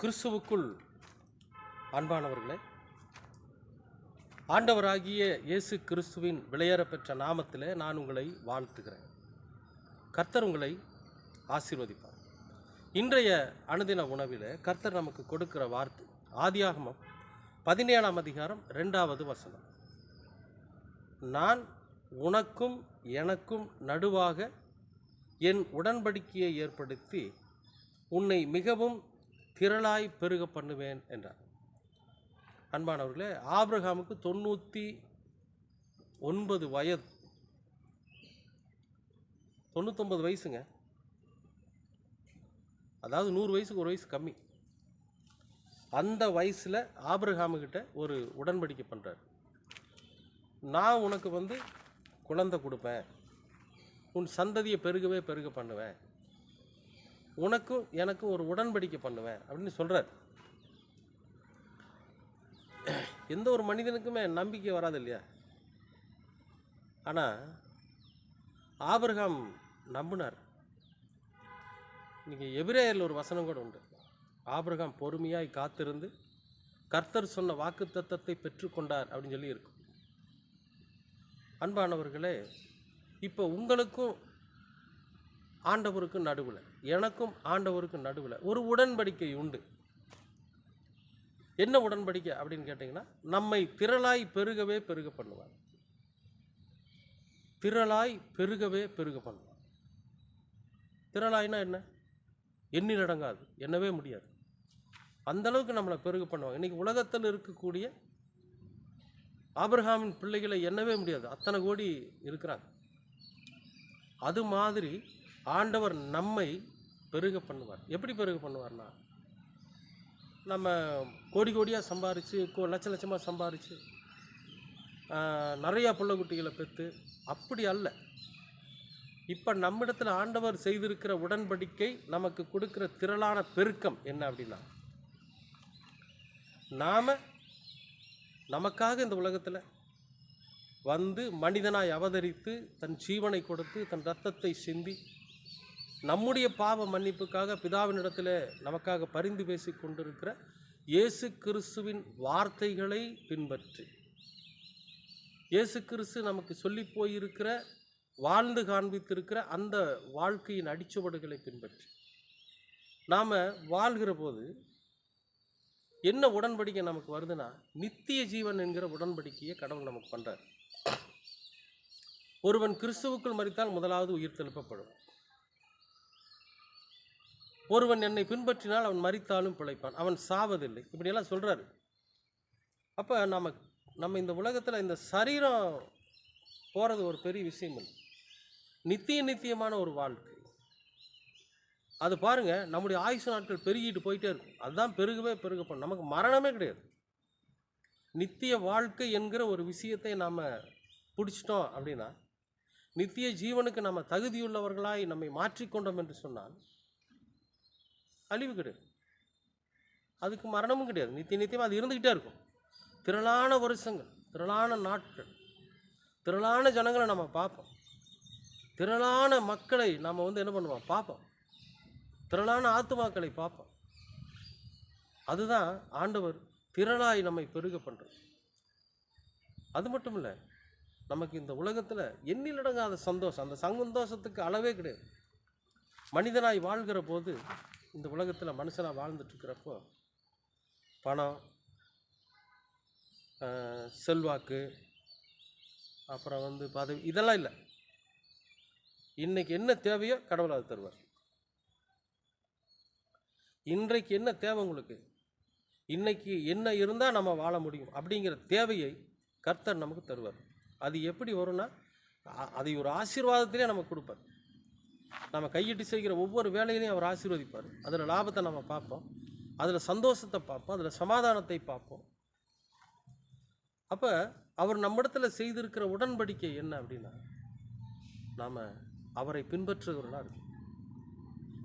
கிறிஸ்துவுக்குள் அன்பானவர்களே ஆண்டவராகிய இயேசு கிறிஸ்துவின் விலையேற பெற்ற நாமத்தில் நான் உங்களை வாழ்த்துகிறேன். கர்த்தர் உங்களை ஆசீர்வதிப்பார். இன்றைய அனுதின உணவில் கர்த்தர் நமக்கு கொடுக்கிற வார்த்தை ஆதியாகமம் பதினேழாம் அதிகாரம் ரெண்டாவது வசனம். நான் உனக்கும் எனக்கும் நடுவாக என் உடன்படிக்கையை ஏற்படுத்தி உன்னை மிகவும் திரளாய் பெருக பண்ணுவேன் என்றார். அன்பானவர்களே ஆப்ரஹாமுக்கு தொண்ணூற்றி ஒன்பது வயது. தொண்ணூத்தொம்பது வயசுங்க. அதாவது நூறு வயசுக்கு ஒரு வயசு கம்மி. அந்த வயசில் ஆபிரகாமுக்கிட்ட ஒரு உடன்படிக்கை பண்ணுறார் நான் உனக்கு வந்து குழந்தை கொடுப்பேன். உன் சந்ததியை பெருகவே பெருக பண்ணுவேன். உனக்கும் எனக்கும் ஒரு உடன்படிக்கை பண்ணுவேன் அப்படின்னு சொல்கிறார் எந்த ஒரு மனிதனுக்குமே நம்பிக்கை வராது இல்லையா? ஆனால் ஆபிரகாம் நம்பினார். இன்றைக்கி எபிரேயரில் ஒரு வசனம் கூட உண்டு. ஆபிரகாம் பொறுமையாய் காத்திருந்து கர்த்தர் சொன்ன வாக்கு தத்தத்தை பெற்றுக்கொண்டார் அப்படின்னு சொல்லி இருக்கும். அன்பானவர்களே இப்போ உங்களுக்கும் ஆண்டவருக்கும் நடுவில். எனக்கும் ஆண்டவருக்கும் நடுவில். ஒரு உடன்படிக்கை உண்டு. என்ன உடன்படிக்கை அப்படின்னு கேட்டிங்கன்னா நம்மை திரளாய் பெருகவே பெருக பண்ணுவார். திரளாய் பெருகவே பெருக பண்ணுவார். திரளாய்னா என்ன? எண்ணில் அடங்காது எண்ணவே முடியாது. அந்த அளவுக்கு நம்மளை பெருக பண்ணுவாங்க. இன்னைக்கு உலகத்தில் இருக்கக்கூடிய ஆபிரஹாமின் பிள்ளைகளை எண்ணவே முடியாது. அத்தனை கோடி இருக்கிறாங்க. அது மாதிரி ஆண்டவர் நம்மை பெருக பண்ணுவார். எப்படி பெருக பண்ணுவார்னா நம்ம கோடி கோடியாக சம்பாரித்து கோ லட்ச லட்சமாக சம்பாரித்து நிறையா பிள்ளை குட்டிகளை பெற்று அப்படி அல்ல. இப்போ நம்மிடத்தில் ஆண்டவர் செய்திருக்கிற உடன்படிக்கை நமக்கு கொடுக்குற திரளான பெருக்கம் என்ன அப்படின்னா நாம் நமக்காக இந்த உலகத்தில் வந்து மனிதனாய் அவதரித்து தன் ஜீவனை கொடுத்து தன் ரத்தத்தை சிந்தி நம்முடைய பாவ மன்னிப்புக்காக பிதாவினிடத்தில் நமக்காக பரிந்து பேசி கொண்டிருக்கிற இயேசு கிறிஸ்துவின் வார்த்தைகளை பின்பற்றி. இயேசு கிறிஸ்து நமக்கு சொல்லி போயிருக்கிற வாழ்ந்து காண்பித்திருக்கிற அந்த வாழ்க்கையின் அடிச்சுவடுகளை பின்பற்றி. நாம் வாழ்கிற போது என்ன உடன்படிக்கை நமக்கு வருதுன்னா நித்திய ஜீவன் என்கிற உடன்படிக்கையை கடவுள் நமக்கு பண்ணுறார் ஒருவன் கிறிஸ்துவுக்குள் மறித்தால் முதலாவது உயிர் தெழுப்பப்படும் ஒருவன் என்னை பின்பற்றினால் அவன் மறித்தாலும் பிழைப்பான். அவன் சாவதில்லை. இப்படியெல்லாம் சொல்கிறாரு அப்போ நம்ம நம்ம இந்த உலகத்தில் இந்த சரீரம் போகிறது ஒரு பெரிய விஷயம் இல்லை. நித்திய நித்தியமான ஒரு வாழ்க்கை. அது பாருங்கள் நம்முடைய ஆயுசு நாட்கள் பெருகிட்டு போயிட்டே இருக்கும். அதுதான் பெருகவே பெருகப்படும். நமக்கு மரணமே கிடையாது. நித்திய வாழ்க்கை என்கிற ஒரு விஷயத்தை நாம் பிடிச்சிட்டோம் அப்படின்னா நித்திய ஜீவனுக்கு நம்ம தகுதியுள்ளவர்களாய் நம்மை மாற்றிக்கொண்டோம் என்று சொன்னால் அழிவு கிடையாது. அதுக்கு மரணமும் கிடையாது. நித்திய நித்தியமாக அது இருந்துக்கிட்டே இருக்கும். திரளான வருஷங்கள் திரளான நாட்கள் திரளான ஜனங்களை நம்ம பார்ப்போம். திரளான மக்களை நாம் வந்து என்ன பண்ணுவோம்? பார்ப்போம். திரளான ஆத்துமாக்களை பார்ப்போம். அதுதான் ஆண்டவர் திரளாய் நம்மை பெருக பண்ணுறது அது மட்டும் இல்லை நமக்கு இந்த உலகத்தில் எண்ணிலடங்காத சந்தோஷம். அந்த சந்தோஷத்துக்கு அளவே கிடையாது. மனிதனாய் வாழ்கிற போது இந்த உலகத்தில் மனுஷனாக வாழ்ந்துட்டுருக்கிறப்போ பணம் செல்வாக்கு அப்புறம் வந்து பதவி இதெல்லாம் இல்லை. இன்றைக்கி என்ன தேவையோ கடவுள் அது தருவார். இன்றைக்கு என்ன தேவை உங்களுக்கு? இன்றைக்கி என்ன இருந்தால் நம்ம வாழ முடியும்? அப்படிங்கிற தேவையை கர்த்தர் நமக்கு தருவார். அது எப்படி வரும்னா அதை ஒரு ஆசீர்வாதத்திலே நமக்கு கொடுப்பார். நம்ம கையிட்டு செய்கிற ஒவ்வொரு வேலையிலையும் அவர் ஆசீர்வதிப்பார். அதில் லாபத்தை நம்ம பார்ப்போம். அதில் சந்தோஷத்தை பார்ப்போம். அதில் சமாதானத்தை பார்ப்போம். அப்போ அவர் நம்மிடத்தில் செய்திருக்கிற உடன்படிக்கை என்ன அப்படின்னா நாம் அவரை பின்பற்றுகிறவர்களாக இருக்கும்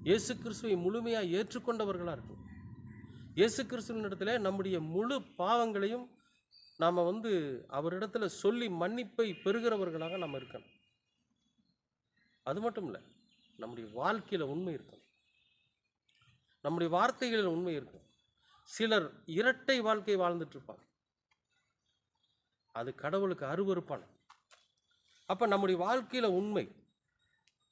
இயேசு கிறிஸ்துவை முழுமையாக ஏற்றுக்கொண்டவர்களாக இருக்கும் இயேசு கிறிஸ்துவின் இடத்துல நம்முடைய முழு பாவங்களையும் நாம் வந்து அவரிடத்துல சொல்லி மன்னிப்பை பெறுகிறவர்களாக நம்ம இருக்கணும். அது மட்டும் இல்லை நம்முடைய வாழ்க்கையில் உண்மை இருக்கும் நம்முடைய வார்த்தைகளில் உண்மை இருக்கும் சிலர் இரட்டை வாழ்க்கை வாழ்ந்துட்டுருப்பாங்க அது கடவுளுக்கு அருவருப்பான. அப்போ நம்முடைய வாழ்க்கையில் உண்மை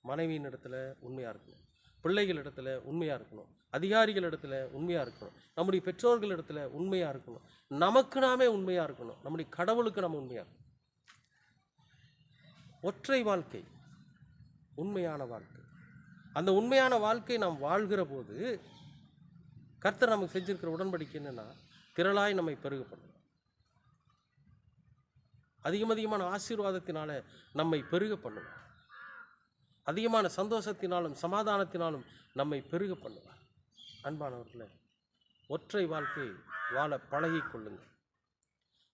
மனைவியின் இடத்துல உண்மையாக இருக்கணும். பிள்ளைகள் இடத்துல உண்மையாக இருக்கணும். அதிகாரிகள் இடத்துல உண்மையாக இருக்கணும். நம்முடைய பெற்றோர்கள் இடத்துல உண்மையாக இருக்கணும். நமக்கு நாமே உண்மையாக இருக்கணும். நம்முடைய கடவுளுக்கு நம்ம உண்மையாக இருக்கணும். ஒற்றை வாழ்க்கை உண்மையான வாழ்க்கை. அந்த உண்மையான வாழ்க்கை நாம் வாழ்கிற போது கர்த்தர் நமக்கு செஞ்சிருக்கிற உடன்படிக்கை என்னென்னா திரளாய் நம்மை பெருக பண்ணுவார் அதிகம் அதிகமான ஆசீர்வாதத்தினால நம்மை பெருக பண்ணுவார் அதிகமான சந்தோஷத்தினாலும் சமாதானத்தினாலும் நம்மை பெருக பண்ணுவார் அன்பானவர்களே ஒற்றை வாழ்க்கை வாழ பழகிக்கொள்ளுங்கள்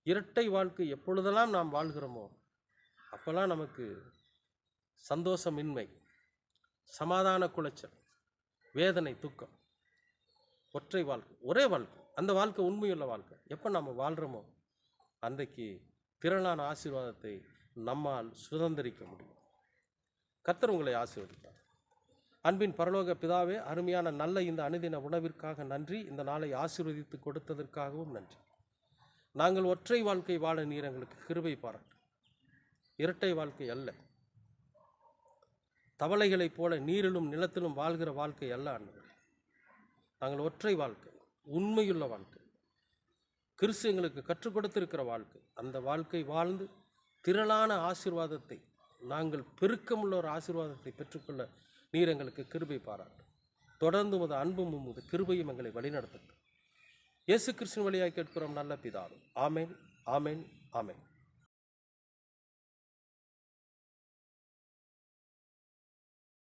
இரட்டை வாழ்க்கை எப்பொழுதெல்லாம் நாம் வாழ்கிறோமோ அப்போல்லாம் நமக்கு சந்தோஷமின்மை. சமாதான குலைச்சல் வேதனை துக்கம் ஒற்றை வாழ்க்கை ஒரே வாழ்க்கை. அந்த வாழ்க்கை உண்மையுள்ள வாழ்க்கை. எப்போ நம்ம வாழ்கிறோமோ அன்றைக்கு திரளான ஆசீர்வாதத்தை நம்மால் சுதந்திரிக்க முடியும். கத்தர் உங்களை ஆசீர்வதிப்பார். அன்பின் பரலோக பிதாவே அருமையான நல்ல இந்த அனுதின உணவிற்காக நன்றி. இந்த நாளை ஆசீர்வதித்து கொடுத்ததற்காகவும் நன்றி. நாங்கள் ஒற்றை வாழ்க்கை வாழ நீர் எங்களுக்கு கிருபை பாராட்டு. இரட்டை வாழ்க்கை அல்ல. தவளைகளைப் போல நீரிலும் நிலத்திலும் வாழ்கிற வாழ்க்கை அல்ல ஆண்டவரே நாங்கள் ஒற்றை வாழ்க்கை உண்மையுள்ள வாழ்க்கை. கிறிஸ்து எங்களுக்கு கற்றுக் கொடுத்திருக்கிற வாழ்க்கை. அந்த வாழ்க்கை வாழ்ந்து திரளான ஆசீர்வாதத்தை நாங்கள் பெருக்கமுள்ள ஒரு ஆசீர்வாதத்தை பெற்றுக்கொள்ள நீர் எங்களுக்கு கிருபை பாராட்டும். தொடர்ந்து உமது அன்பும் உமது கிருபையும் எங்களை வழிநடத்தட்டும். இயேசு கிறிஸ்துவின் வழியாக கேட்கிறோம் நல்ல பிதாவும் ஆமேன் ஆமேன் ஆமேன்.